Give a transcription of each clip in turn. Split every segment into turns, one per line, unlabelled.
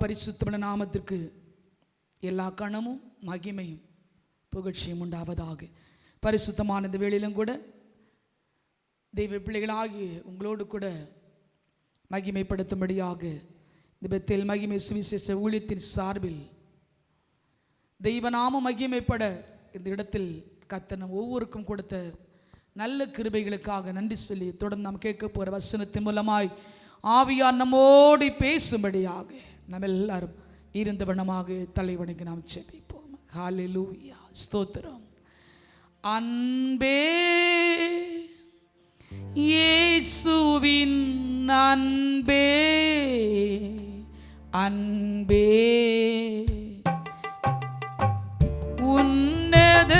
பரிசுத்தமன நாமத்திற்கு எல்லா கணமும் மகிமையும் புகழ்ச்சியும் உண்டாவதாக. பரிசுத்தமான இந்த வேளையிலும் கூட தெய்வ பிள்ளைகளாகி உங்களோடு கூட மகிமைப்படுத்தும்படியாக இந்த பெத்தேல் மகிமை சுவிசேஷ ஊழியத்தின் சார்பில் தெய்வநாம மகிமைப்பட இந்த இடத்தில் கத்தனம் ஒவ்வொருக்கும் கொடுத்த நல்ல கிருபைகளுக்காக நன்றி சொல்லி தொடர்ந்து நாம் கேட்க போகிற வசனத்தின் மூலமாய் ஆவியார் நம்மோடி பேசும்படியாக நம்ம எல்லாரும் இருந்த வண்ணமாக தலைவனுக்கு நாம் செபிப்போம் ஹாலிலூயா ஸ்தோத்திரம். அன்பே இயேசுவின் அன்பே அன்பே. உன்னத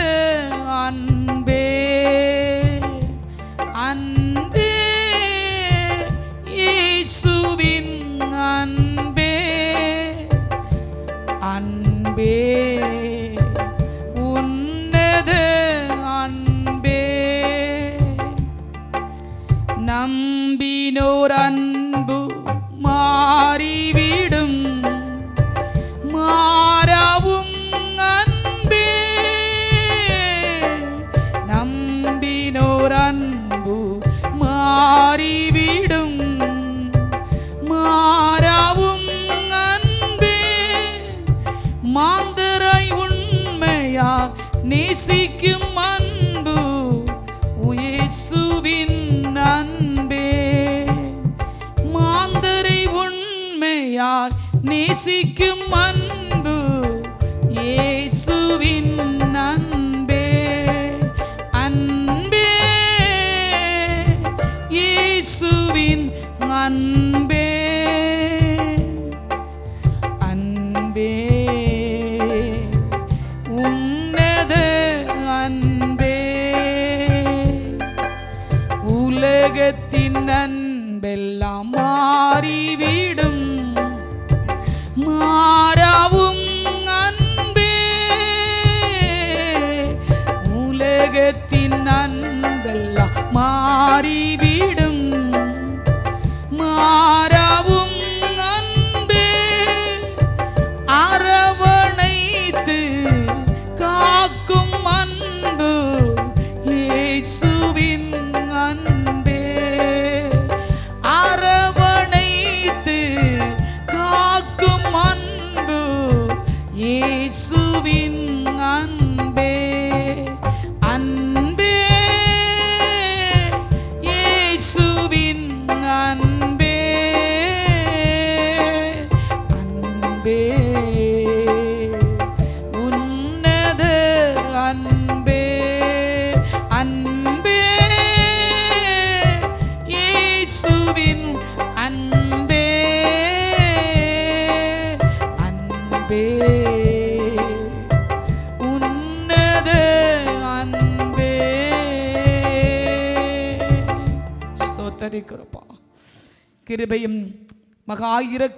நம்பினோர் அன்பு மாறிவிடும். மாறவும் அன்பே. நம்பினோர் அன்பு மாறிவிடும். மாறவும் அன்பே. மாந்தரை உண்மையா நேசிக்கும் அன்பு. நேசிக்கும் அன்பு.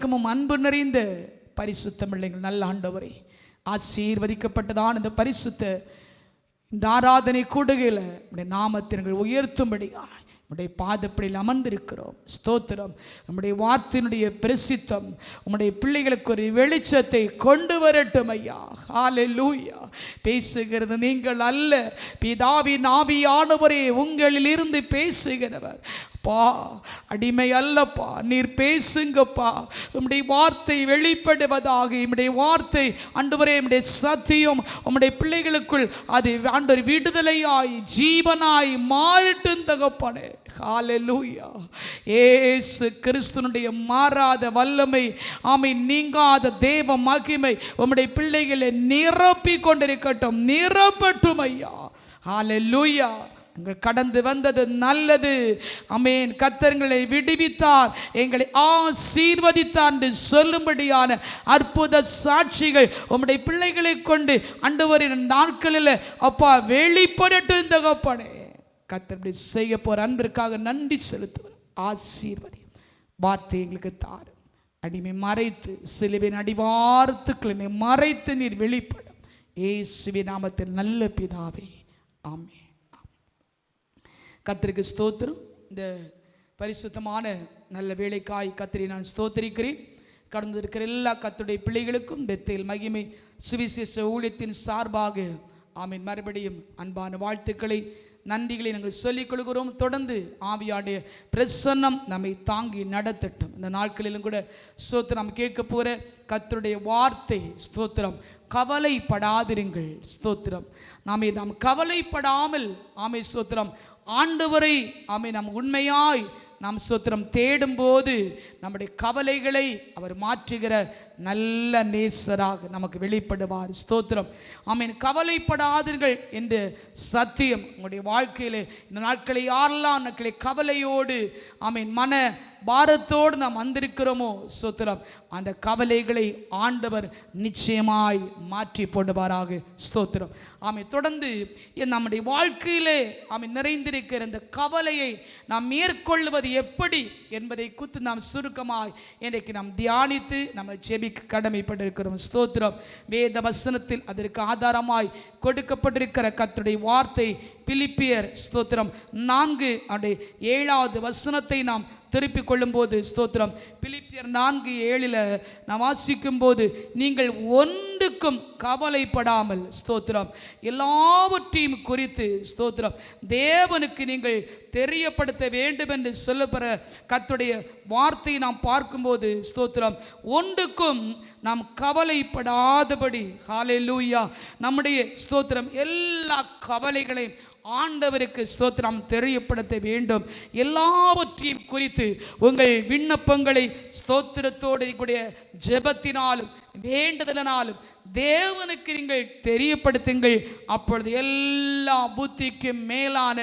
இரக்கமும் அன்பு நிறைந்த பரிசுத்த பிள்ளைகள் நல்ல ஆண்டவரே ஆசீர்வதிக்கப்பட்டதான் இந்த பரிசுத்த இந்த ஆராதனை கூடுகையில் உடைய நாமத்தினங்கள் உயர்த்தும்படியா உடைய பாதப்படியில் அமர்ந்திருக்கிறோம். ஸ்தோத்திரம். நம்முடைய வார்த்தையினுடைய பிரசித்தம் உம்முடைய பிள்ளைகளுக்கு ஒரு வெளிச்சத்தை கொண்டு வரட்டும் ஐயா. ஹalleluya. பேசுகிறது நீங்கள் அல்ல. பிதாவின் ஆவியானவரே உங்களில் இருந்து பேசுகிறவர். பா அடிமை அல்லப்பா நீர் பேசுங்கப்பா. உம்முடைய வார்த்தை வெளிப்படுவதாக உம்முடைய வார்த்தை அன்றுவரே உம்முடைய சத்தியம் உம்முடைய பிள்ளைகளுக்குள் அது ஆண்டவர் விடுதலையாய் ஜீவனாய் மாறிட்டும் தகப்பனே. ஹalleluya. ஏசு கிறிஸ்துனுடைய மாறாத வல்லமை ஆமை நீங்காத தேவ மகிமை உம்முடைய பிள்ளைகளை நிரப்பி கொண்டிருக்கட்டும். நிரப்பட்டும் ஐயா. ஹalleluya. எங்கள் கடந்து வந்தது நல்லது. அமேன். கத்தர்களை விடுவித்தார். எங்களை ஆசீர்வதித்தார் என்று சொல்லும்படியான அற்புத சாட்சிகள் உம்முடைய பிள்ளைகளை கொண்டு அண்டவரின் நாட்களில் அப்பா வெளிப்படட்டு வெளிப்படட்டும் தகப்பனே கத்தருடைய செய்ய போகிற அன்பிற்காக நன்றி செலுத்துவோம் ஆசீர்வதி. வார்த்தை எங்களுக்கு தாரும். அடிமை மறைத்து சிலுவின் அடிவாரத்துக்களை மறைத்து நீர் வெளிப்படும். ஏசுவி நாமத்தில் நல்ல பிதாவே. ஆமே கர்த்தருக்கு ஸ்தோத்திரம். இந்த பரிசுத்தமான நல்ல வேலைக்காய் கத்திரி நான் ஸ்தோத்திரிக்கிறேன். கடந்து இருக்கிற எல்லா கத்துடைய பிள்ளைகளுக்கும் பெத்தையில் மகிமை சுவிசேஷ ஊழியத்தின் சார்பாக ஆமீன். மறுபடியும் அன்பான வாழ்த்துக்களை நன்றிகளை நாங்கள் சொல்லிக் கொள்கிறோம். தொடர்ந்து ஆவியாடைய பிரசன்னம் நம்மை தாங்கி நடத்தட்டும். இந்த நாட்களிலும் கூட ஸ்தோத்திரம் கேட்க போகிற கத்தருடைய வார்த்தை ஸ்தோத்திரம். கவலைப்படாதிருங்கள். ஸ்தோத்திரம். நாமே நாம் கவலைப்படாமல் ஆமை ஸ்தோத்திரம். ஆண்டவரை ஆமை நாம் உண்மையாய் நாம் ஸ்தோத்திரம் தேடும்போது நம்முடைய கவலைகளை அவர் மாற்றுகிற நல்ல நேசராக நமக்கு வெளிப்படுவார். ஸ்தோத்திரம். ஆமீன். கவலைப்படாதீர்கள் என்று சத்தியம் உங்களுடைய வாழ்க்கையிலே. இந்த நாட்களை யாரெல்லாம் நாட்களை கவலையோடு ஆமீன் மன பாரத்தோடு நாம் வந்திருக்கிறோமோ ஸ்தோத்திரம். அந்த கவலைகளை ஆண்டவர் நிச்சயமாய் மாற்றி போடுவாராக. ஸ்தோத்திரம். ஆமை தொடர்ந்து என் நம்முடைய வாழ்க்கையிலே ஆமை நிறைந்திருக்கிற இந்த கவலையை நாம் மேற்கொள்வது எப்படி என்பதை குறித்து நாம் சுருக்கமாய் இன்றைக்கு நாம் தியானித்து நம்ம ஜெபிக்க கடமைப்பட்டிருக்கிறோம். ஸ்தோத்திரம். வேத வசனத்தில் அதற்கு ஆதாரமாய் கொடுக்கப்பட்டிருக்கிற கத்துடைய வார்த்தை பிலிப்பியர் ஸ்தோத்திரம். நான்கு அப்படி ஏழாவது வசனத்தை நாம் திருப்பிக் கொள்ளும்போது ஸ்தோத்திரம். பிலிப்பியர் நான்கு ஏழில் நாம் வாசிக்கும் போது நீங்கள் ஒன்றுக்கும் கவலைப்படாமல் ஸ்தோத்திரம். எல்லாவற்றையும் குறித்து ஸ்தோத்திரம். தேவனுக்கு நீங்கள் தெரியப்படுத்த வேண்டும் என்று சொல்லப்படுற கத்துடைய வார்த்தையை நாம் பார்க்கும்போது ஸ்தோத்திரம். ஒன்றுக்கும் நாம் கவலைப்படாதபடி ஹாலே லூயா நம்முடைய ஸ்தோத்திரம் எல்லா கவலைகளையும் ஆண்டவருக்கு ஸ்தோத்திரம் தெரியப்படுத்த வேண்டும். எல்லாவற்றையும் குறித்து உங்கள் விண்ணப்பங்களை ஸ்தோத்திரத்தோடு கூடிய ஜெபத்தினாலும் வேண்டுதலினாலும் தேவனுக்கு நீங்கள் தெரியப்படுத்துங்கள். அப்பொழுது எல்லா புத்திக்கும் மேலான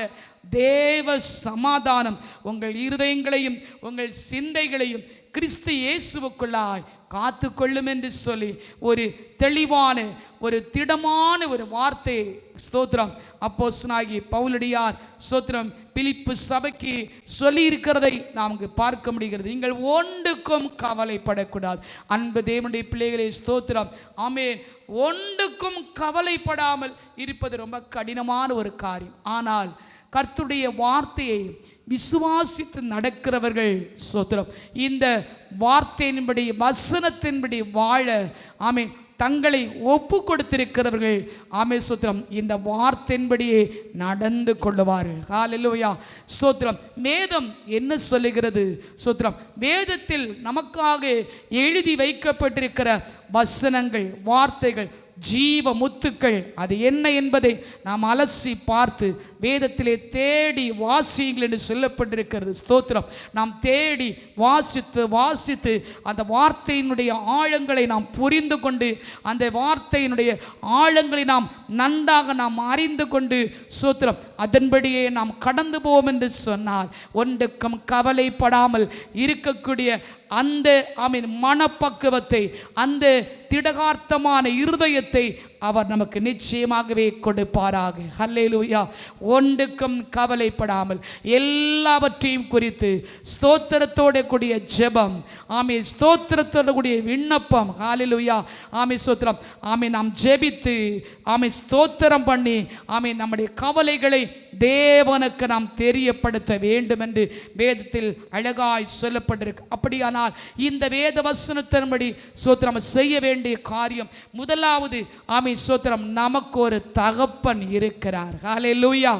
தேவ சமாதானம் உங்கள் இருதயங்களையும் உங்கள் சிந்தைகளையும் கிறிஸ்து இயேசுவுக்குள்ளாய் காத்து கொள்ளும் என்று சொல்லி ஒரு தெளிவான ஒரு திடமான ஒரு வார்த்தை ஸ்தோத்திரம். அப்போஸ்தலனாகி பவுலடியார் ஸ்தோத்திரம் பிலிப்பு சபைக்கு சொல்லி இருக்கிறதை நாம் பார்க்க முடிகிறது. நீங்கள் ஒன்றுக்கும் கவலைப்படக்கூடாது. அன்பு தேவனுடைய பிள்ளைகளே ஸ்தோத்திரம். ஆமேன். ஒன்றுக்கும் கவலைப்படாமல் இருப்பது ரொம்ப கடினமான ஒரு காரியம். ஆனால் கர்த்துடைய வார்த்தையை விசுவாசித்து நடக்கிறவர்கள் சோத்திரம். இந்த வார்த்தையின்படி வசனத்தின்படி வாழ ஆமென் தங்களை ஒப்பு கொடுத்திருக்கிறவர்கள் ஆமே சோத்திரம். இந்த வார்த்தையின்படியே நடந்து கொள்ளுவார்கள். ஹalleluya. சோத்திரம் வேதம் என்ன சொல்லுகிறது? சோத்திரம் வேதத்தில் நமக்காக எழுதி வைக்கப்பட்டிருக்கிற வசனங்கள் வார்த்தைகள் ஜீவ முத்துக்கள் அது என்ன என்பதை நாம் அலசி பார்த்து வேதத்திலே தேடி வாசியுங்கள் என்று சொல்லப்பட்டிருக்கிறது. ஸ்தோத்திரம். நாம் தேடி வாசித்து வாசித்து அந்த வார்த்தையினுடைய ஆழங்களை நாம் புரிந்து கொண்டு அந்த வார்த்தையினுடைய ஆழங்களை நாம் நன்றாக நாம் அறிந்து கொண்டு ஸ்தோத்திரம் அதன்படியே நாம் கடந்து போவோம் என்று சொன்னால் ஒன்றுக்கும் கவலைப்படாமல் இருக்கக்கூடிய அந்த ஆமீன் மனப்பக்குவத்தை அந்த திடகார்த்தமான இருதயத்தை அவர் நமக்கு நிச்சயமாகவே கொடுப்பாராக. ஹல்லேலூயா. ஒன்றுக்கும் கவலைப்படாமல் எல்லாவற்றையும் குறித்து ஸ்தோத்திரத்தோட கூடிய ஜெபம் ஆமி ஸ்தோத்திரத்தோட கூடிய விண்ணப்பம் ஹாலிலுயா ஆமி ஸ்தோத்திரம் ஆமி நாம் ஜெபித்து ஆமி ஸ்தோத்திரம் பண்ணி ஆமி நம்முடைய கவலைகளை தேவனுக்கு நாம் தெரியப்படுத்த வேண்டும் என்று வேதத்தில் அழகாய் சொல்லப்பட்டிருக்கு. அப்படியானால் இந்த வேத வசனத்தின்படி சோத்திரம் செய்ய வேண்டிய காரியம் முதலாவது ஆமை சோத்திரம் நமக்கு ஒரு தகப்பன் இருக்கிறார். ஹalleluya.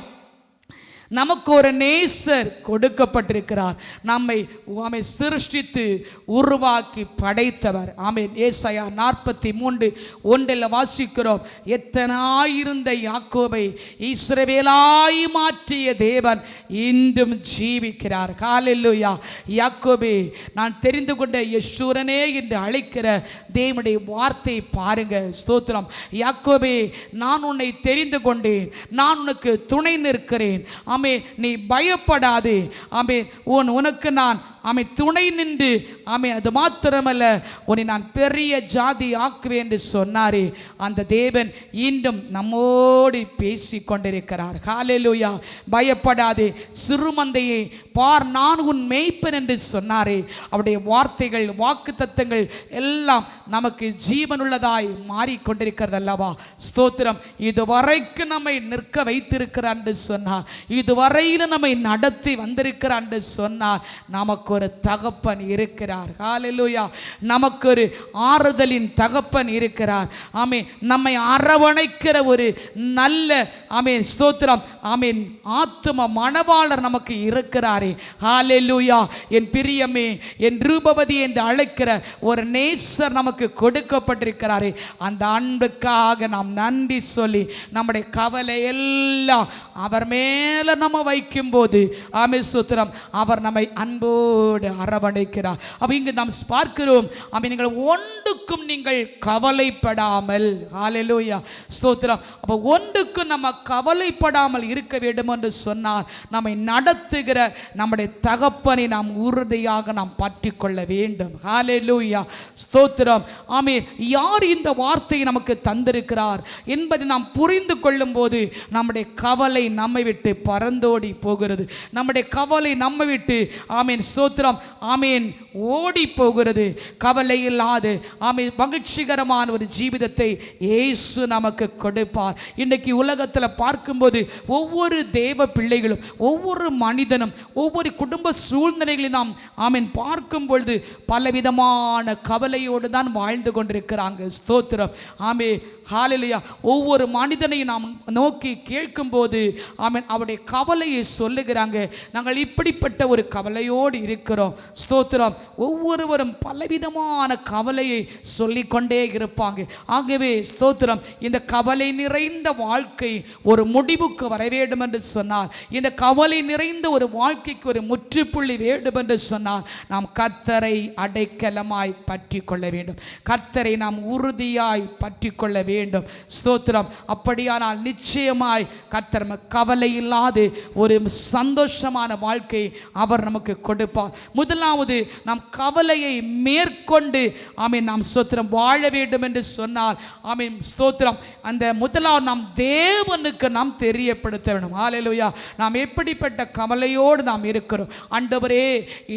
நமக்கு ஒரு நேசர் கொடுக்கப்பட்டிருக்கிறார். நம்மை ஆமை சிருஷ்டித்து உருவாக்கி படைத்தவர். ஆமை ஏசையா நாற்பத்தி மூன்று ஒன்றில் வாசிக்கிறோம். எத்தனாயிருந்த யாக்கோபை இஸ்ரவேலாய் மாற்றிய தேவன் இன்றும் ஜீவிக்கிறார். காலெல்லுயா யாக்கோபே நான் தெரிந்து கொண்ட யசூரனே என்று அழைக்கிற தேவனுடைய வார்த்தை பாருங்க ஸ்தோத்திரம். யாக்கோபே நான் உன்னை தெரிந்து கொண்டேன். நான் உனக்கு துணை நிற்கிறேன். ஆமே நீ பயப்படாது. ஆமே உன் உனக்கு நான் ஆமை துணை நின்று ஆமே அது மாத்திரமல்ல உன்னை நான் பெரிய ஜாதி ஆக்குவேன் என்று சொன்னாரே. அந்த தேவன் இன்றும் நம்மோடு பேசி கொண்டிருக்கிறார். காலையிலூயா பயப்படாதே. சிறுமந்தையை பார் நான் உன் மேய்ப்பன் என்று சொன்னாரே. அவருடைய வார்த்தைகள் வாக்கு தத்தங்கள் எல்லாம் நமக்கு ஜீவனுள்ளதாய் மாறிக்கொண்டிருக்கிறது அல்லவா ஸ்தோத்திரம். இதுவரைக்கும் நம்மை நிற்க வைத்திருக்கிறார் என்று சொன்னார். இதுவரையிலும் நம்மை நடத்தி வந்திருக்கிறார் என்று சொன்னார் நமக்கு ஒரு தகப்பன் இருக்கிறார். ஹalleluya நமக்கு ஒரு ஆறுதலின் தகப்பன் இருக்கிறார். ஆமே நம்மை அரவணைக்கிற ஒரு நல்ல ஆமே ஸ்தோத்திரம் ஆமேன் ஆத்தும மணவாளர் நமக்கு இருக்கிறாரே. ஹாலெல்லூயா என் பிரியமே என் ரூபவதி என்று அழைக்கிற ஒரு நேசர் நமக்கு கொடுக்கப்பட்டிருக்கிறாரே. அந்த அன்புக்காக நாம் நன்றி சொல்லி நம்முடைய கவலை எல்லாம் அவர் மேலே நம்ம வைக்கும்போது ஆமே சுத்திரம் அவர் நம்மை அன்போடு அரவணைக்கிறார். அப்ப இங்கு நாம் பார்க்கிறோம் ஆமே நீங்கள் ஒன்றுக்கும் நீங்கள் கவலைப்படாமல் ஹாலெலூயா ஸ்தோத்திரம் அப்ப ஒன்றுக்கும் நம்ம கவலைப்படாமல் இருக்க வேண்டும் என்று சொன்னார் நம்மை நடத்துகிற நம்முடைய தகப்பனை நாம் உறுதியாக நாம் பற்றி கொள்ள வேண்டும். ஹாலெலூயா ஸ்தோத்திரம் ஆமே யார் இந்த வார்த்தையை நமக்கு தந்திருக்கிறார் என்பதை நாம் புரிந்து கொள்ளும் போது நம்முடைய கவலை நம்மை விட்டு பறந்தோடி போகிறது. நம்முடைய கவலை நம்ம விட்டு ஆமீன். ஸ்தோத்திரம் ஆமீன். ஓடி போகிறது. கவலை இல்லாது. ஆமீன். மகிழ்ச்சிகரமான ஒரு ஜீவிதத்தை இயேசு நமக்கு கொடுப்பார். இன்னைக்கு உலகத்தில் பார்க்கும்போது ஒவ்வொரு தேவ பிள்ளைகளும் ஒவ்வொரு மனிதனும் ஒவ்வொரு குடும்ப சூழ்நிலைகளையும் நாம் ஆமீன் பார்க்கும் பொழுது பலவிதமான கவலையோடு தான் வாழ்ந்து கொண்டிருக்கிறாங்க. ஸ்தோத்திரம். ஆமே ஹாலிலையா ஒவ்வொரு மனிதனையும் நாம் நோக்கி கேட்கும்போது ஆமீன் அவருடைய கவலையை சொல்லுகிறாங்க. நாங்கள் இப்படிப்பட்ட ஒரு கவலையோடு இருக்கிறோம். ஸ்தோத்திரம். ஒவ்வொருவரும் பலவிதமான கவலையை சொல்லிக்கொண்டே இருப்பாங்க. ஆகவே ஸ்தோத்திரம் இந்த கவலை நிறைந்த வாழ்க்கை ஒரு முடிவுக்கு வர வேண்டும் என்று சொன்னார். இந்த கவலை நிறைந்த ஒரு வாழ்க்கைக்கு ஒரு முற்றுப்புள்ளி வேண்டும் என்று சொன்னார். நாம் கத்தரை அடைக்கலமாய் பற்றி கொள்ள வேண்டும். கத்தரை நாம் உறுதியாய் பற்றி கொள்ள வேண்டும். ஸ்தோத்திரம். அப்படியானால் நிச்சயமாய் கத்தர் கவலை இல்லாத ஒரு சந்தோஷமான வாழ்க்கை அவர் நமக்கு கொடுப்பார். முதலாவது நாம் கவலையை மேற்கொண்டு ஆமீன் நாம் ஸ்தோத்திரம் வாழ வேண்டும் என்று சொன்னால் ஆமீன் ஸ்தோத்திரம். அந்த முதலாவது நாம் தேவனுக்கு நாம் தெரியப்படுத்த வேண்டும். ஹalleluya நாம் எப்படிப்பட்ட கவலையோடு நாம் இருக்கிறோம். ஆண்டவரே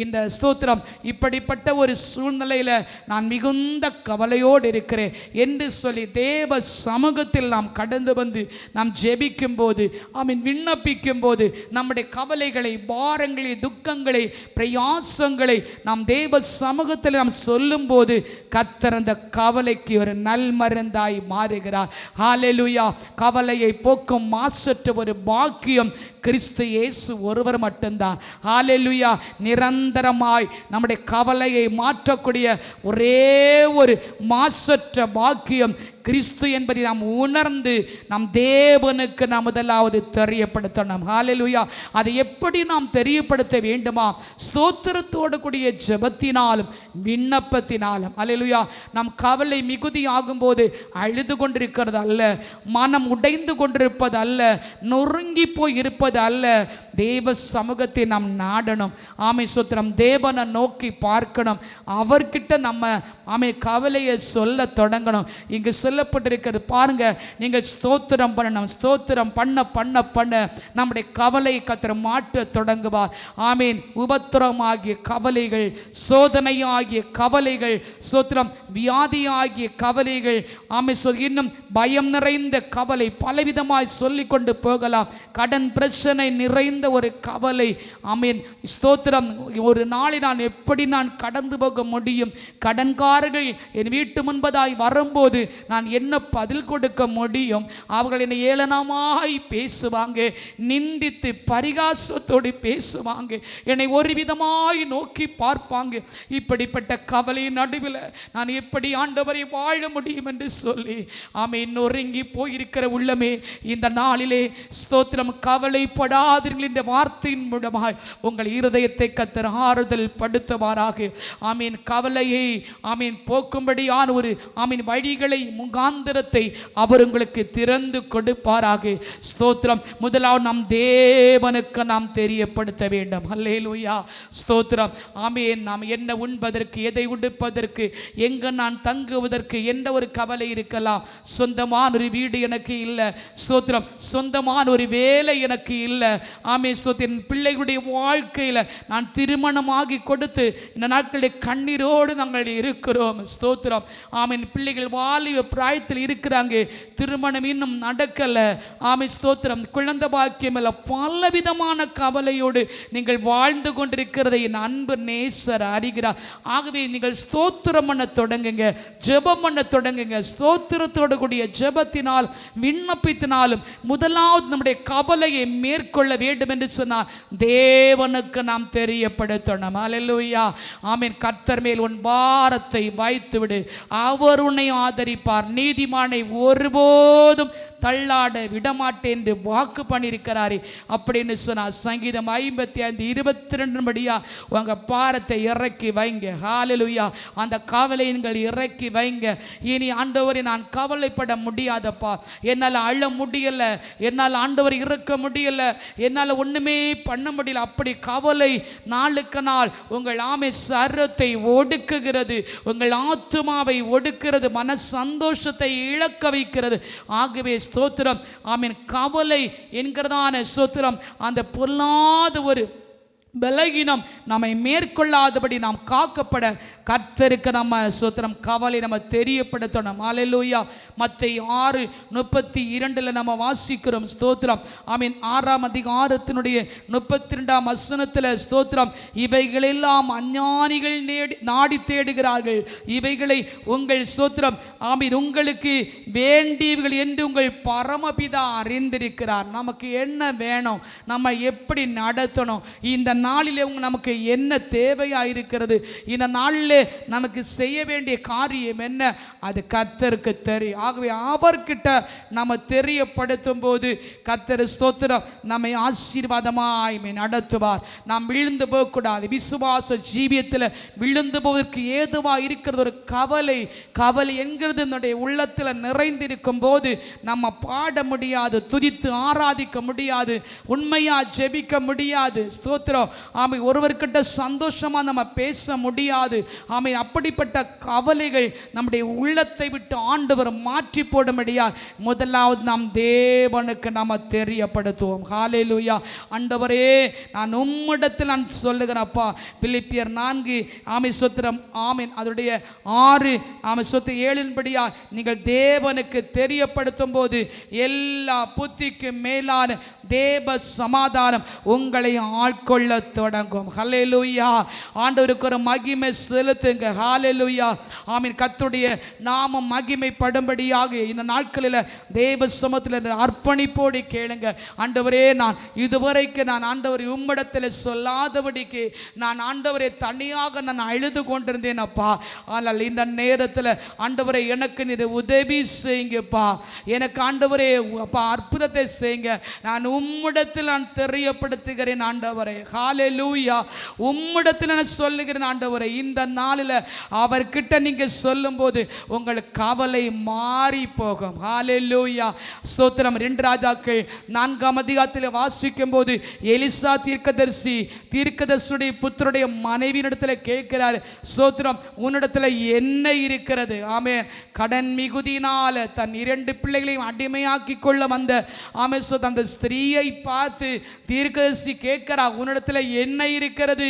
இந்த ஸ்தோத்திரம் இப்படிப்பட்ட ஒரு சூழ்நிலையில் நான் மிகுந்த கவலையோடு இருக்கிறேன் என்று சொல்லி தேவ சமூகத்தில் நாம் கடந்து வந்து நாம் ஜெபிக்கும் போது ஆமீன் விண்ணப்பிக்கும் போது நம்முடைய கவலைகளை பாரங்களை துக்கங்களை பிரயாசங்களை நாம் தேவ சமூகத்தில் நாம் சொல்லும்போது கத்தர் அந்த கவலைக்கு ஒரு நல் மருந்தாய் மாறுகிறார். ஹாலெலுயா கவலையை போக்கும் மாசற்ற ஒரு பாக்கியம் கிறிஸ்து இயேசு ஒருவர் மட்டும்தான். ஹாலெலுயா நிரந்தரமாய் நம்முடைய கவலையை மாற்றக்கூடிய ஒரே ஒரு மாசற்ற பாக்கியம் கிறிஸ்து என்பதை நாம் உணர்ந்து நம் தேவனுக்கு நாம் முதலாவது தெரியப்படுத்தணும். ஹாலலுயா அதை எப்படி நாம் தெரியப்படுத்த வேண்டுமா? ஸ்தோத்திரத்தோடு கூடிய ஜெபத்தினாலும் விண்ணப்பத்தினாலும். ஹalleluya நம் கவலை மிகுதி ஆகும்போது அழுது கொண்டிருக்கிறது அல்ல. மனம் உடைந்து கொண்டிருப்பது அல்ல. நொறுங்கி போய் இருப்பது அல்ல. தேவ சமூகத்தை நாம் நாடணும். ஆமை சோத்திரம் தேவனை நோக்கி பார்க்கணும். அவர்கிட்ட நம்ம ஆமை கவலையை சொல்ல தொடங்கணும். இங்கு சொல்லப்பட்டிருக்கிறது பாருங்க நீங்கள் ஸ்தோத்திரம் பண்ணணும். ஸ்தோத்திரம் பண்ண பண்ண பண்ண நம்முடைய கவலை கத்திர மாற்ற தொடங்குவார். ஆமீன். உபத்திரமாகிய கவலைகள் சோதனையாகிய கவலைகள் சோத்திரம் வியாதியாகிய கவலைகள் ஆமை சொல் இன்னும் பயம் நிறைந்த கவலை பலவிதமாய் சொல்லி கொண்டு போகலாம். கடன் பிரச்சனை நிறைந்த ஒரு கவலை. ஆமீன். ஸ்தோத்திரம். ஒரு நாளை நான் எப்படி நான் கடந்து போக முடியும்? கடன்காரர்கள் என் வீட்டு முன்பதாய் வரும்போது நான் என்ன பதில் கொடுக்க முடியும்? அவர்கள் என்னை ஏளனமாய் பேசுவாங்க. நிந்தித்து பரிகாசத்தோடு பேசுவாங்க. என்னை ஒரு விதமாய் நோக்கி பார்ப்பாங்க. இப்படிப்பட்ட கவலை நடுவில் நான் எப்படி ஆண்டவரை வாழ முடியும் என்று சொல்லி ஆமை நொறுங்கி போயிருக்கிற உள்ளமே. இந்த நாளிலே ஸ்தோத்திரம் கவலைப்படாதீர்கள் என்ற வார்த்தையின் மூலமாய் உங்கள் இருதயத்தை கத்தர் ஆறுதல் படுத்துவாராக. ஆமீன். கவலையை ஆமீன் போக்கும்படியான ஒரு ஆமீன் வழிகளை முகாந்திரத்தை அவர் உங்களுக்கு திறந்து கொடுப்பாராக. ஸ்தோத்திரம். முதலாவது நாம் தேவனுக்கு நாம் தெரியப்படுத்த வேண்டும். அல்லேலூயா. ஸ்தோத்திரம். ஆமீன். நாம் என்ன உண்பதற்கு எதை உடுப்பதற்கு எங்கு நான் தங்குவதற்கு எந்த ஒரு கவலை இருக்கலாம். சொந்தமான ஒரு வீடு எனக்கு இல்லை. ஸ்தோத்திரம். சொந்தமான ஒரு வேலை எனக்கு இல்லை. ஆமீன். ஆமே பிள்ளைகளுடைய வாழ்க்கையில் நான் திருமணமாகி கொடுத்து இந்த நாட்களில் கண்ணீரோடு நாங்கள் இருக்கிறோம். ஸ்தோத்திரம். ஆமீன் பிள்ளைகள் வாலிப பிராயத்தில் இருக்கிறாங்க. திருமணம் இன்னும் நடக்கலை. ஆமை ஸ்தோத்திரம். குழந்தை பாக்கியம் இல்லை பலவிதமான கவலையோடு நீங்கள் வாழ்ந்து கொண்டிருக்கிறதை என் அன்பு நேசர் அறிகிறார். ஆகவே நீங்கள் ஸ்தோத்திரம் பண்ண தொடங்குங்க. ஜெபம் பண்ண தொடங்குங்க. ஸ்தோத்திரத்தோடு கூடிய ஜெபத்தினால் விண்ணப்பித்தினாலும் முதலாவது நம்முடைய கவலையை மேற்கொள்ள வேண்டும் என்று சொன்னால் தேவனுக்கு நாம் தெரியப்படுத்தணும். அல்லேலூயா. ஆமீன். கர்த்தர் மேல் உன் பாரத்தை வைத்து விடு அவர் உன்னை ஆதரிப்பார். நீதிமானை ஒருபோதும் தள்ளாட விடமாட்டேன் என்று வாக்கு பண்ணியிருக்கிறாரே. அப்படின்னு சொன்னார் சங்கீதம் ஐம்பத்தி ஐந்து இருபத்தி ரெண்டு படியா உங்க பாரத்தை இறக்கி வைங்க. ஹாலலுயா அந்த கவலையின்கள் இறக்கி வைங்க. இனி ஆண்டவரை நான் கவலைப்பட முடியாதப்பா. என்னால் அழ முடியல. என்னால் ஆண்டவர் இருக்க முடியல. என்னால் ஒன்றுமே பண்ண முடியல. அப்படி கவலை நாளுக்கு நாள் உங்கள் ஆமை சரத்தை ஒடுக்குகிறது. உங்கள் ஆத்துமாவை ஒடுக்கிறது மன சந்தோஷத்தை இழக்க வைக்கிறது. ஆகவே ஸ்தோத்திரம். ஆமீன். கவலை என்கிறதான ஸ்தோத்திரம். அந்த பொல்லாத ஒரு பலகீனம். நம்மை மேற்கொள்ளாதபடி நாம் காக்கப்பட. கர்த்தருக்கு நம்ம ஸ்தோத்திரம் கவலை நம்ம தெரியப்படுத்தணும். அலையலூயா மத்தை ஆறு முப்பத்தி இரண்டில் நம்ம வாசிக்கிறோம் ஸ்தோத்திரம். ஆமீன். ஆறாம் அதிகாரத்தினுடைய முப்பத்தி ரெண்டாம் வசனத்தில் ஸ்தோத்திரம். இவைகளெல்லாம் அஞ்ஞானிகள் நேடி நாடி தேடுகிறார்கள். இவைகளை உங்கள் ஸ்தோத்திரம் ஆமீன் உங்களுக்கு வேண்டியவர்கள் என்று உங்கள் பரமபிதா அறிந்திருக்கிறார். நமக்கு என்ன வேணும்? நம்ம எப்படி நடத்தணும்? இந்த நாளிலே உங்க நமக்கு என்ன தேவையாக இருக்கிறது இந்த நாளிலே நமக்கு செய்ய வேண்டிய காரியம் என்ன? அது கர்த்தருக்கு தெரியும் ஆகவே அவர்கிட்ட நம்ம தெரியப்படுத்தும் போது கர்த்தர் ஸ்தோத்திரம் நம்மை ஆசீர்வாதமாய் நடத்துவார். நாம் விழுந்து போகக்கூடாது. விசுவாச ஜீவியத்தில் விழுந்து போவதற்கு ஏதுவாக இருக்கிறது? ஒரு கவலை. கவலை என்கிறது என்னுடைய உள்ளத்தில் நிறைந்திருக்கும் போது நம்ம பாட முடியாது துதித்து ஆராதிக்க முடியாது உண்மையாக ஜெபிக்க முடியாது. ஸ்தோத்திரம். ஆமை ஒருவர்கிட்ட சந்தோஷமாக நம்ம பேச முடியாது. ஆமை அப்படிப்பட்ட கவலைகள் நம்முடைய உள்ளத்தை விட்டு ஆண்டவர் மாற்றி போடும்படியா முதலாவது நாம் தேவனுக்கு நாம் தெரியப்படுத்துவோம். ஹalleluya. ஆண்டவரே நான் உம்மிடத்தில் நான் சொல்லுகிறேன்ப்பா பிலிப்பியர் நான்கு ஆமை சொத்திரம் ஆமீன். அதனுடைய ஆறு ஆமை சொத்து ஏழின்படியா நீங்கள் தேவனுக்கு தெரியப்படுத்தும் போது எல்லா புத்திக்கும் மேலான தேவ சமாதானம் உங்களை ஆட்கொள்ள தொடங்கும். ஹalleluya. ஆண்டவருக்கு ஒரு மகிமை செலுத்துங்க. ஹalleluya. ஆமீன். கத்துடைய நாமம் மகிமைப்படும்படியாக இந்த நாட்களில் தேவ சமத்தில் அர்ப்பணிப்போடு கேளுங்க. ஆண்டவரே நான் இதுவரைக்கும் நான் ஆண்டவரை உம்மிடத்தில் சொல்லாதபடிக்கு நான் ஆண்டவரை தனியாக நான் அழுது கொண்டிருந்தேன் அப்பா. ஆனால் இந்த நேரத்தில் ஆண்டவரை எனக்கு நீர் உதவி செய்யுங்கப்பா. எனக்கு ஆண்டவரே அப்பா அற்புதத்தை செய்யுங்க. நான் உம்மிடத்தில் நான் தெரியப்படுத்துகிறேன் ஆண்டவரே. லூயா உம்மிடத்தில் நான் சொல்லுகிறேன் ஆண்டவரே. இந்த நாளில் அவர்கிட்ட நீங்கள் சொல்லும்போது உங்களுக்கு கவலை மாறி போகும். ஹாலே லூயா ஸ்தோத்திரம். ரெண்டு ராஜாக்கள் நான்காம் அதிகாரத்தில் வாசிக்கும் போது எலிசா தீர்க்கதரிசி தீர்க்கதரிசியுடைய புத்தருடைய மனைவியினிடத்தில் கேட்கிறார் சோத்திரம் உன்னிடத்தில் என்ன இருக்கிறது? ஆமே கடன் மிகுதினால் தன் இரண்டு பிள்ளைகளையும் அடிமையாக்கி கொள்ள வந்த ஆமே சோ அந்த ஸ்திரீ ஸ்திரீயை பார்த்து தீர்க்கதரிசி கேட்கிறா உன்னிடத்தில் என்ன இருக்கிறது.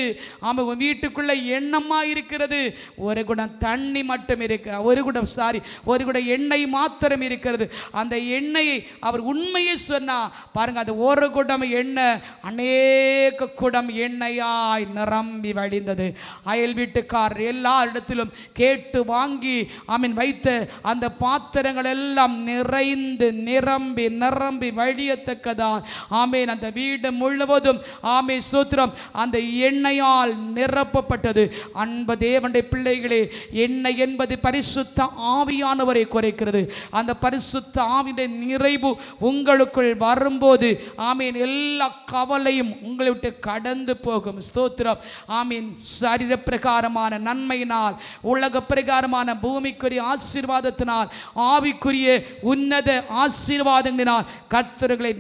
ஆமாம் உன் வீட்டுக்குள்ளே எண்ணமாக இருக்கிறது. ஒரு குடம் தண்ணி மட்டும் இருக்கு ஒரு குடம் சாரி ஒரு குடம் எண்ணெய் மாத்திரம் இருக்கிறது. அந்த எண்ணெயை அவர் உண்மையை சொன்னால் பாருங்க அந்த ஒரு குடம் எண்ணெய் அநேக குடம் எண்ணெயாய் நிரம்பி வழிந்தது. அயல் வீட்டுக்காரர் எல்லா இடத்திலும் கேட்டு வாங்கி ஆமீன் வைத்த அந்த பாத்திரங்கள் எல்லாம் நிறைந்து நிரம்பி நிரம்பி வழியத்தக்கதா. ஆமீன். அந்த வீடு முழுவதும் ஆமே சூத்திரம் அந்த எண்ணெயால் நிரப்பப்பட்டது. அன்ப தேவனுடைய பிள்ளைகளே எண்ணெய் என்பது பரிசுத்த ஆவியானவரை குறைக்கிறது. அந்த பரிசுத்த ஆவியுடைய நிறைவு உங்களுக்குள் வரும்போது ஆமீன் எல்லா கவலையும் உங்களை விட்டு கடந்து போகும். ஸ்தோத்திரம். ஆமீன். சரீர பிரகாரமான நன்மையினால் உலக பிரகாரமான பூமிக்குரிய ஆசீர்வாதத்தினால் ஆவிக்குரிய உன்னத ஆசீர்வாதங்களினால் கர்த்தர்களை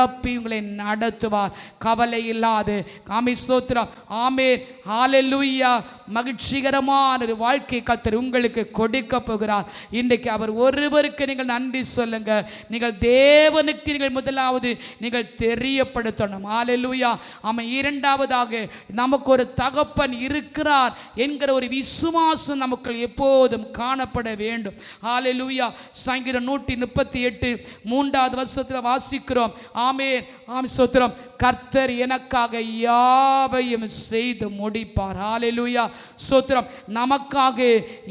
நிரப்பி உங்களை நடத்துவார். கவலை இல்லாது. காமி ஸ்தோத்திரம். ஆமே ஹalleluya மகிழ்ச்சிகரமான ஒரு வாழ்க்கை கத்தர் உங்களுக்கு கொடுக்க போகிறார். இன்றைக்கு அவர் ஒருவருக்கு நீங்கள் நன்றி சொல்லுங்க. நீங்கள் தேவனுக்கு நீங்கள் முதலாவது நீங்கள் தெரியப்படுத்தணும். ஆலெல்லூயா அவன் இரண்டாவதாக நமக்கு ஒரு தகப்பன் இருக்கிறார் என்கிற ஒரு விசுவாசம் நமக்கு எப்போதும் காணப்பட வேண்டும். ஹalleluya சங்கீதம் நூற்றி முப்பத்தி எட்டு மூன்றாவது வருஷத்தில் வாசிக்கிறோம். ஆமே ஆமே சோத்திரம் கர்த்தர் எனக்காக யாவையும் செய்து முடிப்பார். ஆலையிலுயா சோத்திரம். நமக்காக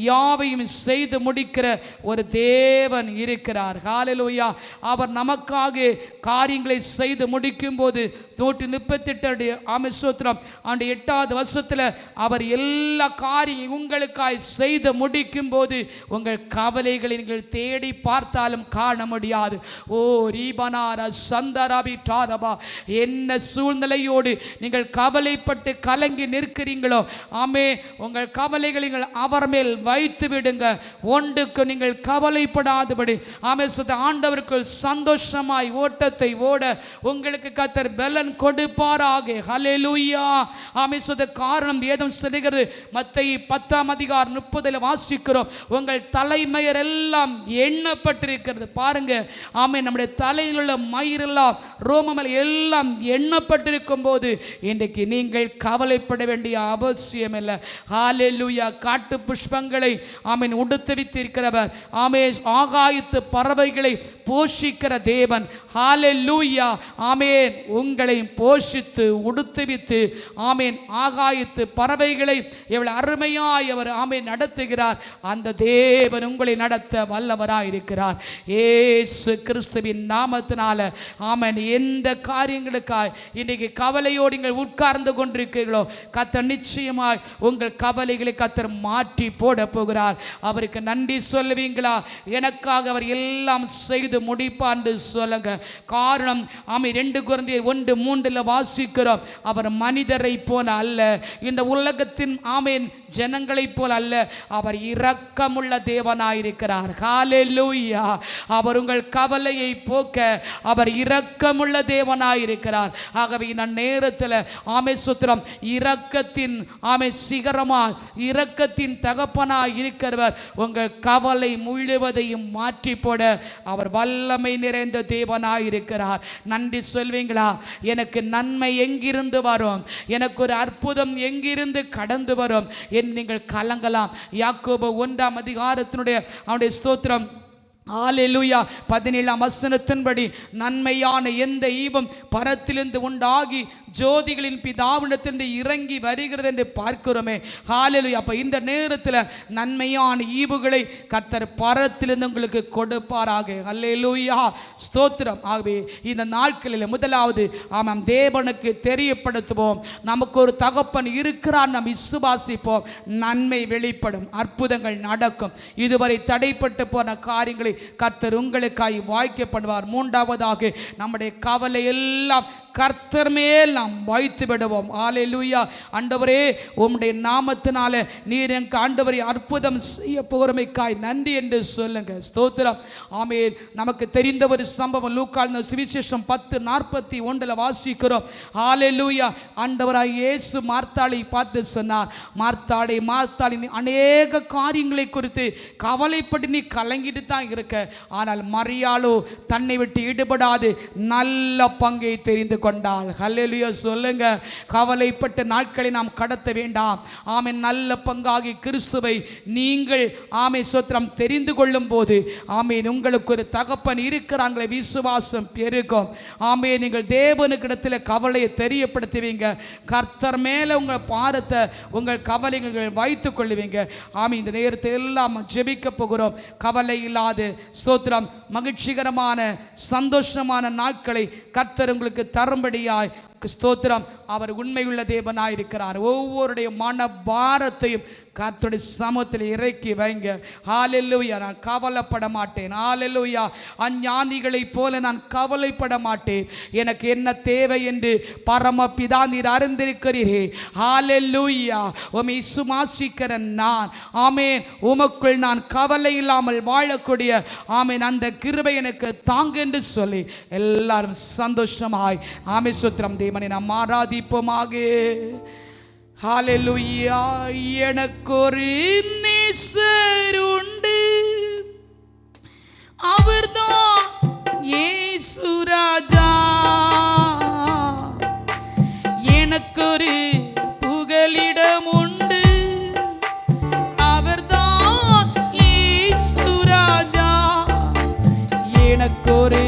யாவையும் செய்து முடிக்கிற ஒரு தேவன் இருக்கிறார். ஹalleluya அவர் நமக்காக காரியங்களை செய்து முடிக்கும் போது நூற்றி முப்பத்தெட்டு ஆமை சோத்திரம். ஆண்டு எட்டாவது வருஷத்தில் அவர் எல்லா காரியம் உங்களுக்காய் செய்து முடிக்கும் போது உங்கள் கவலைகளை நீங்கள் தேடி பார்த்தாலும் காண முடியாது. ஓ ரீபனார சந்தரபி டாரபா. என்ன சூழ்நிலையோடு நீங்கள் கவலைப்பட்டு கலங்கி நிற்கிறீங்களோ ஆமே உங்கள் கவலைகளை நீங்கள் அவர் மேல் வைத்து விடுங்க. ஒன்றுக்கு நீங்கள் கவலைப்படாதபடி ஆமே சுத்த ஆண்டவருக்குள் சந்தோஷமாய் ஓட்டத்தை ஓட உங்களுக்கு கத்தர் பலன் கொடுப்பாராக. ஹலெலுயா ஆமே சுத்த காரணம் ஏதும் சொல்லுகிறது? மத்தேயு பத்தாம் அதிகார் முப்பதில் வாசிக்கிறோம். உங்கள் தலைமயர் எல்லாம் எண்ணப்பட்டிருக்கிறது. பாருங்க ஆமே நம்முடைய தலையில் உள்ள மயிரெல்லாம் ரோமமல் எல்லாம் எண்ணப்பட்டிருக்கும் போது இன்றைக்கு நீங்கள் கவலைப்பட வேண்டிய அவசியம் இல்லை ஹாலெல்லூயா காட்டு புஷ்பங்களை ஆமீன் உடுத்து வைத்திருக்கிறவர். ஆமே ஆகாயத்து பறவைகளை போஷிக்கிற தேவன். ஹாலெல்லூயா ஆமேன். உங்களையும் போஷித்து உடுத்துவித்து ஆமேன். ஆகாயத்து பறவைகளை எவ்வளவு அருமையாய் அவர் ஆமேன் நடத்துகிறார். அந்த தேவன் உங்களை நடத்த வல்லவராயிருக்கிறார் ஏசு கிறிஸ்துவின் நாமத்தினால ஆமேன் எந்த காரியங்களுக்காய் இன்னைக்கு கவலையோடு நீங்கள் உட்கார்ந்து கொண்டிருக்கிறீர்களோ கத்தர் நிச்சயமாய் உங்கள் கவலைகளை கத்தர் மாற்றி போட போகிறார். அவருக்கு நன்றி சொல்லுவீங்களா? எனக்காக அவர் எல்லாம் செய்து முடிப்பான்னு சொல்லுங்கள் சொல்லுங்க. காரணம் ஆமை ரெண்டு குழந்தையர் ஒன்று மூன்றில் வாசிக்கிறோம். அவர் மனிதரை போல அல்ல. இந்த உலகத்தின் ஆமையின் ஜனங்களைப் போல அல்ல. அவர் இரக்கமுள்ள தேவனாயிருக்கிறார். ஹalleluya. அவர் உங்கள் கவலையை போக்க அவர் இரக்கமுள்ள தேவனாயிருக்கிறார். ஆகவே நான் நேரத்தில் ஆமை சுத்திரம் இரக்கத்தின் ஆமை சிகரமா இரக்கத்தின் தகப்பனாய் இருக்கிறவர் உங்கள் கவலை முழுவதையும் மாற்றி போட அவர் வல்லமை நிறைந்த தேவனாய் இருக்கிறார் நன்றி சொல்வீங்களா? எனக்கு நன்மை எங்கிருந்து வரும்? எனக்கு ஒரு அற்புதம் எங்கிருந்து கடந்து வரும்? என் நீங்கள் கலங்கலாம். யாக்கோபு ஒன்றாம் அதிகாரத்தினுடைய அவனுடைய ஸ்தோத்திரம். ஆலெலுயா பதினேழாம் வசனத்தின்படி நன்மையான எந்த ஈபம் பரத்திலிருந்து உண்டாகி ஜோதிகளின் பிதாவிடத்திலிருந்து இறங்கி வருகிறது என்று பார்க்கிறோமே. ஹாலெலுயா அப்போ இந்த நேரத்தில் நன்மையான ஈவுகளை கர்த்தர் பரத்திலிருந்து உங்களுக்கு கொடுப்பாராக. அல்லேலூயா ஸ்தோத்திரம். ஆகவே இந்த நாட்களில் முதலாவது ஆமாம் தேவனுக்கு தெரியப்படுத்துவோம். நமக்கு ஒரு தகப்பன் இருக்கிறார் நாம் விசுவாசிப்போம். நன்மை வெளிப்படும் அற்புதங்கள் நடக்கும். இதுவரை தடைப்பட்டு போன காரியங்களை கர்த்தர் உங்களுக்காய் வாய்க்கப்படுவார். மூன்றாவதாக நம்முடைய கவலை எல்லாம் கர்த்தர் மேல் நாம் வைத்து விடுவோம். ஆலை லூயா ஆண்டவரே உம்முடைய நாமத்தினால நீர் எனக்கு ஆண்டவரை அற்புதம் செய்ய போகிறமைக்காய் நன்றி என்று சொல்லுங்க. ஸ்தோத்திரம். ஆமேன். நமக்கு தெரிந்த ஒரு சம்பவம். லூக்கால் சுவிசேஷம் பத்து நாற்பத்தி ஒன்றில் வாசிக்கிறோம். ஆலை லூயா ஆண்டவராய் இயேசு மார்த்தாளை பார்த்து சொன்னார். மார்த்தாளை மார்த்தாளி அநேக காரியங்களை குறித்து கவலைப்பட்டு நீ கலங்கிட்டு தான் இருக்க. ஆனால் மரியாளோ தன்னை விட்டு ஈடுபடாது. நல்ல பங்கை தெரிந்து கொண்டாள் ஹல்லேலூயா சொல்லுங்க. கவலைப்பட்ட நாட்களை நாம் கடத்த வேண்டாம். ஆமை நல்ல பங்காகி கிறிஸ்துவை நீங்கள் ஆமை சோத்திரம் தெரிந்து கொள்ளும் போது ஆமை உங்களுக்கு ஒரு தகப்பன் இருக்கிறாங்களே விசுவாசம் பெருகும். ஆமே நீங்கள் தேவனுக்கிடத்தில் கவலையை தெரியப்படுத்துவீங்க. கர்த்தர் மேலே உங்கள் பாரத்தை உங்கள் கவலைகள் வைத்து கொள்ளுவீங்க. ஆமை இந்த நேரத்தில் எல்லாம் ஜெபிக்க போகிறோம். கவலை இல்லாது சோத்திரம் மகிழ்ச்சிகரமான சந்தோஷமான நாட்களை கர்த்தர் உங்களுக்கு தரும்படியாய் ஸ்தோத்திரம். அவர் உண்மையுள்ள தேவனாயிருக்கிறார். ஒவ்வொருடைய மன பாரத்தையும் கர்த்தருடைய சமூகத்தில் இறக்கி வைங்க. ஆலெல்லுயா நான் கவலைப்பட மாட்டேன். ஆலெல்லுயா அஞ்ஞானிகளைப் போல நான் கவலைப்பட மாட்டேன். எனக்கு என்ன தேவை என்று பரமபிதா நீர் அறிந்திருக்கிறீரே. ஆலெல்லுயா உமை சுமாசிக்கிற நான். ஆமேன். உமக்குள் நான் கவலை இல்லாமல் வாழக்கூடிய. ஆமேன். அந்த கிருபை எனக்கு தாங்க என்று சொல்லி எல்லாரும் சந்தோஷமாய். ஆமே சுத்திரம் தேவனை நாம் ஆராதி ஆராதிப்போமாக ஹalleluya எனக்கொரு நேசர் உண்டு அவர்தான் இயேசு ராஜா. எனக்கொரு புகலிடம் உண்டு அவர்தான் இயேசு ராஜா. எனக்கொரு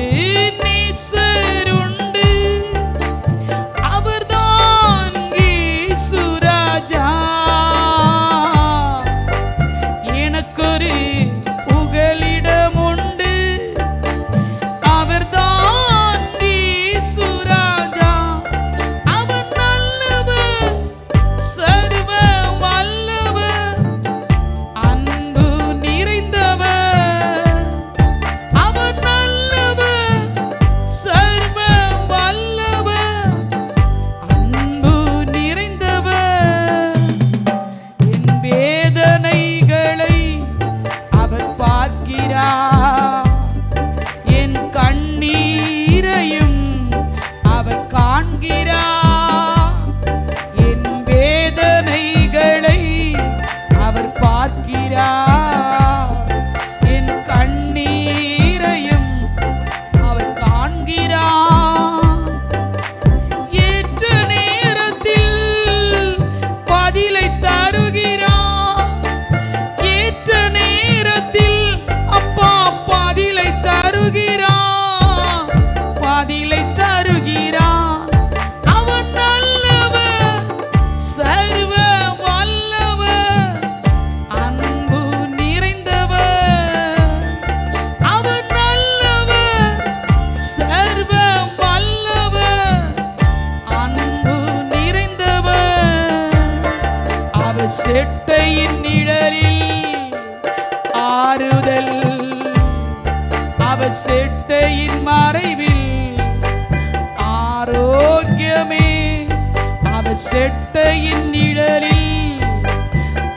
செட்டையின் நிழலில்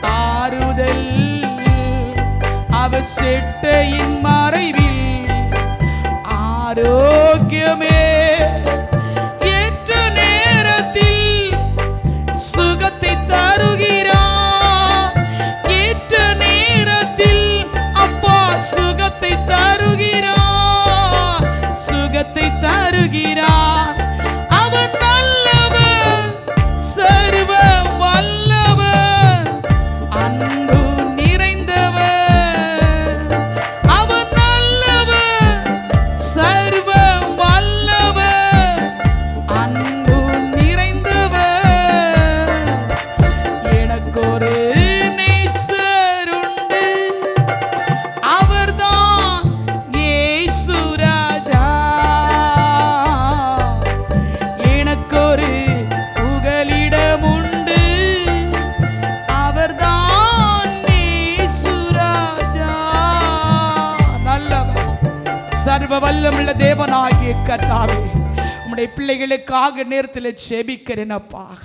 ஆறுதல். அவர் செட்டையின் வல்லமுள்ள தேவனாகிய கர்த்தாவே. உம்முடைய பிள்ளைகளுக்காக நேரத்தில் செபிக்கிறேன் அப்பா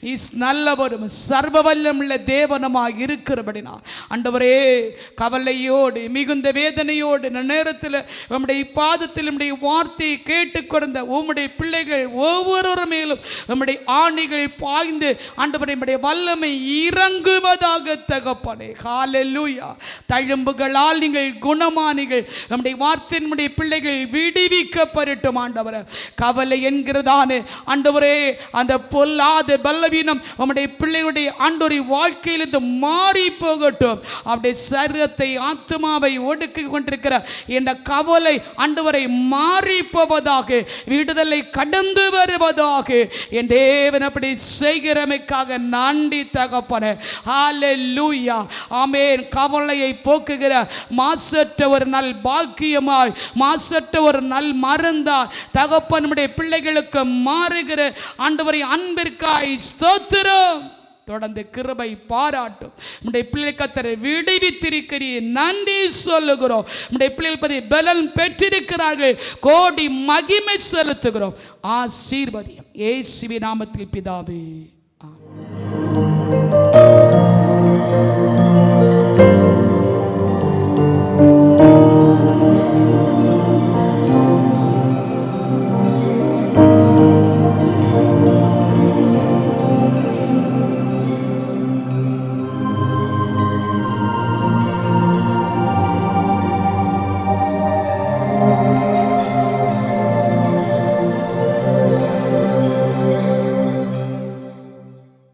நீ நல்லவரும் சர்வவல்லம் உள்ள தேவனமாக இருக்கிறபடினா. அண்டவரே கவலையோடு மிகுந்த வேதனையோடு நேரத்தில் உம்முடைய பாதத்தில் உம்முடைய வார்த்தையை கேட்டுக்கொண்ட உம்முடைய பிள்ளைகள் ஒவ்வொருவர் மேலும் உம்முடைய ஆணிகள் பாய்ந்து ஆண்டவரே உம்முடைய வல்லமை இறங்குவதாக தகப்பனே. ஹாலூயா தழும்புகளால் நீங்கள் குணமானீர்கள். நம்முடைய வார்த்தையினுடைய பிள்ளைகள் விடுவிக்கப்படட்டும் ஆண்டவர். கவலை என்கிறதானே? ஆண்டவரே அந்த பொல்லாத பல்லவீனம் நம்முடைய பிள்ளைகளுடைய ஆண்டோரை வாழ்க்கையிலிருந்து மாறி போகட்டும். அவருடைய சரீரத்தை ஆத்மாவை ஒடுக்கி கொண்டிருக்கிற இந்த கவலை ஆண்டவரை மாறி போவதாக விடுதலை கடந்து வருவதாக என் தேவன் அப்படி செய்கிறமைக்காக நன்றி தகப்பன. ஹalleluya ஆமென். கவலையை போக்குகிற மாசற்ற ஒரு நல் பாக்கியமாய் மாசற்ற ஒரு நல் மருந்தாய் தகப்பன் நம்முடைய பிள்ளைகளுக்கு மாறுகிற ஆண்டவரை அன்பிற்காய் ஸ்தோத்திரம். தொடர்ந்து கிருபை பாராட்டும். நம்முடைய பிள்ளை கத்தரை விடுவித்திருக்கிறீ நன்றி சொல்லுகிறோம். நம்முடைய பிள்ளைகள் பதி பலன் பெற்றிருக்கிறார்கள். கோடி மகிமை செலுத்துகிறோம். ஆசீர்வதியம். ஏசுவி நாமத்தில் பிதாவே.